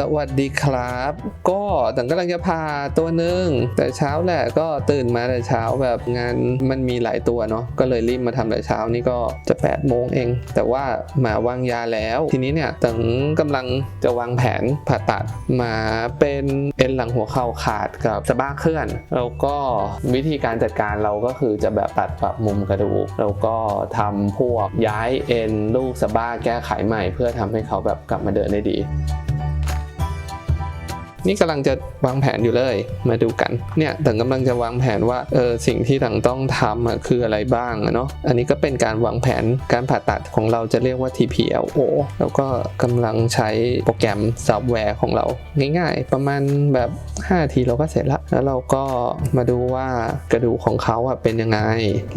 สวัสดีครับ ก็ตังกำลังจะพาตัวหนึ่งแต่เช้าแหละก็ตื่นมาแต่เช้าแบบงานมันมีหลายตัวเนาะก็เลยรีบมาทำแต่เช้านี่ก็จะ8ปดโมงเอง แต่ว่าหมาวางยาแล้ว ทีนี้เนี่ยตังกำลังจะวางแผนผ่าตัดหมาเป็นเอ็นหลังหัวเข่าขาดกับสะบ้าเคลื่อนแล้วก็วิธีการจัดการเราก็คือจะแบบตัดปรับมุมกระดูกแล้วก็ทำพวกย้ายเอ็นลูกสะบ้าแก้ไขใหม่ เพื่อทำให้เขาแบบกลับมาเดินได้ดี นี่กำลังจะวางแผนอยู่เลย มาดูกัน เนี่ยถังกำลังจะวางแผนว่า เออ สิ่งที่ถังต้องทำคืออะไรบ้างเนาะ อันนี้ก็เป็นการวางแผนการผ่าตัดของเราจะเรียกว่า TPLO แล้วก็กำลังใช้โปรแกรมซอฟต์แวร์ของเรา ง่ายๆ ประมาณแบบ 5 ทีเราก็เสร็จละ แล้วเราก็มาดูว่ากระดูกของเขาอะเป็นยังไง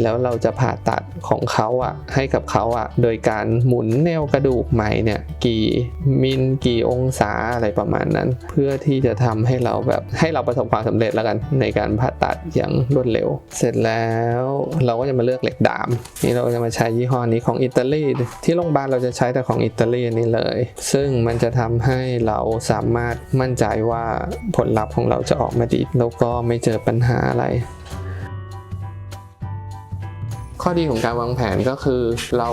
แล้วเราจะผ่าตัดของเขาอะให้กับเขาอะโดยการหมุนแนวกระดูกใหม่เนี่ยกี่มิลกี่องศาอะไรประมาณนั้น เพื่อที่จะทำให้เราแบบให้เราประสบความสำเร็จแล้วกันในการผ่าตัดอย่างรวดเร็ว เสร็จแล้วเราก็จะมาเลือกเหล็กดาม นี่เราจะมาใช้ยี่ห้อนี้ของอิตาลีที่โรงพยาบาลเราจะใช้แต่ของอิตาลีนี่เลย ซึ่งมันจะทำให้เราสามารถมั่นใจว่าผลลัพธ์ของเราจะออกมาดีแล้วก็ไม่เจอปัญหาอะไร ข้อดีของการวางแผนก็คือ เรา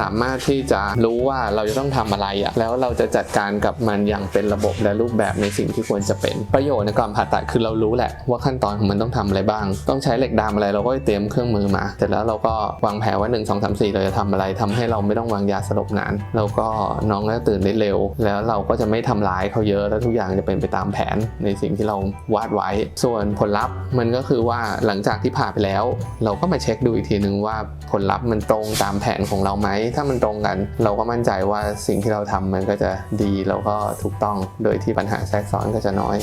สามารถที่จะรู้ว่าเราจะต้องทำอะไรอะแล้วเราจะจัดการกับมันอย่างเป็นระบบและรูปแบบในสิ่งที่ควรจะเป็นประโยชน์ในการผ่าตัดคือเรารู้แหละ ว่าขั้นตอนของมันต้องทำอะไรบ้าง ต้องใช้เหล็กดามอะไรเราก็เตรียมเครื่องมือมาเสร็จแล้วเราก็วางแผนว่า 1 2 3 4 เราจะทำอะไรทำให้เราไม่ต้องวางยาสลบนาน แล้วก็น้องก็ตื่นได้เร็ว แล้วเราก็จะไม่ทำร้ายเขาเยอะแล้วทุกอย่างจะเป็นไปตามแผนในสิ่งที่เราวาดไว้ ส่วนผลลัพธ์มันก็คือว่าหลังจากที่ผ่าไปแล้ว เราก็มาเช็คดูอีกทีนึงว่าผลลัพธ์มันตรงตามแผนของเราไหม ถ้ามันตรงกัน เราก็มั่นใจว่าสิ่งที่เราทำมันก็จะดีแล้วก็ถูกต้อง โดยที่ปัญหาแทรกซ้อนก็จะน้อย